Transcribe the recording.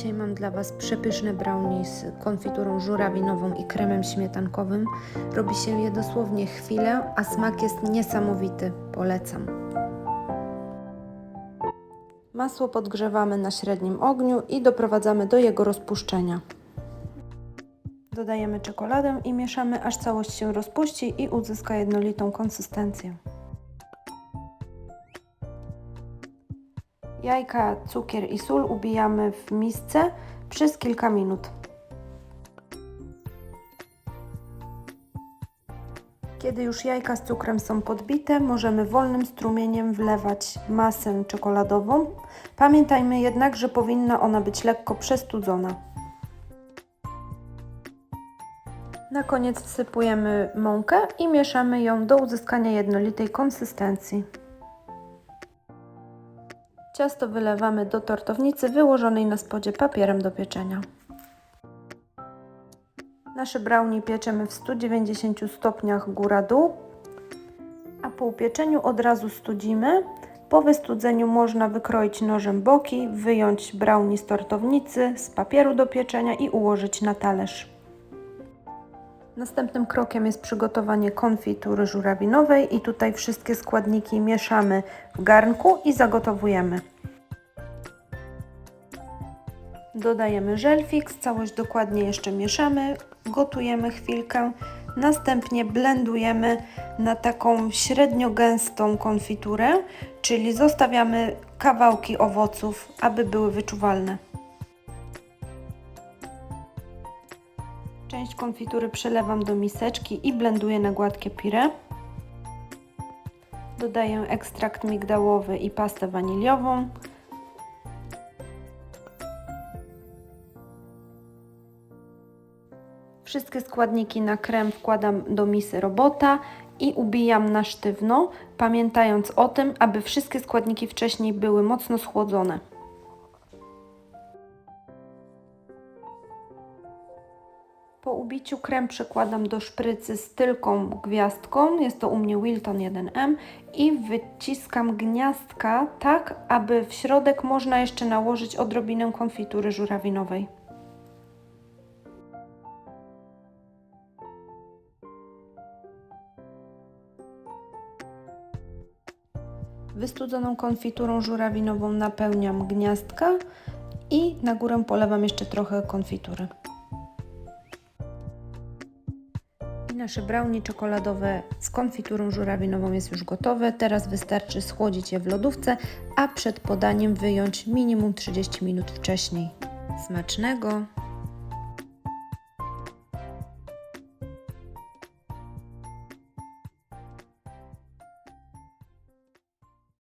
Dzisiaj mam dla Was przepyszne brownie z konfiturą żurawinową i kremem śmietankowym. Robi się je dosłownie chwilę, a smak jest niesamowity. Polecam. Masło podgrzewamy na średnim ogniu i doprowadzamy do jego rozpuszczenia. Dodajemy czekoladę i mieszamy, aż całość się rozpuści i uzyska jednolitą konsystencję. Jajka, cukier i sól ubijamy w misce przez kilka minut. Kiedy już jajka z cukrem są podbite, możemy wolnym strumieniem wlewać masę czekoladową. Pamiętajmy jednak, że powinna ona być lekko przestudzona. Na koniec wsypujemy mąkę i mieszamy ją do uzyskania jednolitej konsystencji. Ciasto wylewamy do tortownicy wyłożonej na spodzie papierem do pieczenia. Nasze brownie pieczemy w 190 stopniach góra-dół, a po upieczeniu od razu studzimy. Po wystudzeniu można wykroić nożem boki, wyjąć brownie z tortownicy, z papieru do pieczenia i ułożyć na talerz. Następnym krokiem jest przygotowanie konfitury żurawinowej i tutaj wszystkie składniki mieszamy w garnku i zagotowujemy. Dodajemy żel fix, całość dokładnie jeszcze mieszamy, gotujemy chwilkę, następnie blendujemy na taką średnio gęstą konfiturę, czyli zostawiamy kawałki owoców, aby były wyczuwalne. Część konfitury przelewam do miseczki i blenduję na gładkie pire. Dodaję ekstrakt migdałowy i pastę waniliową. Wszystkie składniki na krem wkładam do misy robota i ubijam na sztywno, pamiętając o tym, aby wszystkie składniki wcześniej były mocno schłodzone. Po ubiciu krem przekładam do szprycy z tylką gwiazdką, jest to u mnie Wilton 1M i wyciskam gniazdka tak, aby w środek można jeszcze nałożyć odrobinę konfitury żurawinowej. Wystudzoną konfiturą żurawinową napełniam gniazdka i na górę polewam jeszcze trochę konfitury. Nasze brownie czekoladowe z konfiturą żurawinową jest już gotowe. Teraz wystarczy schłodzić je w lodówce, a przed podaniem wyjąć minimum 30 minut wcześniej. Smacznego!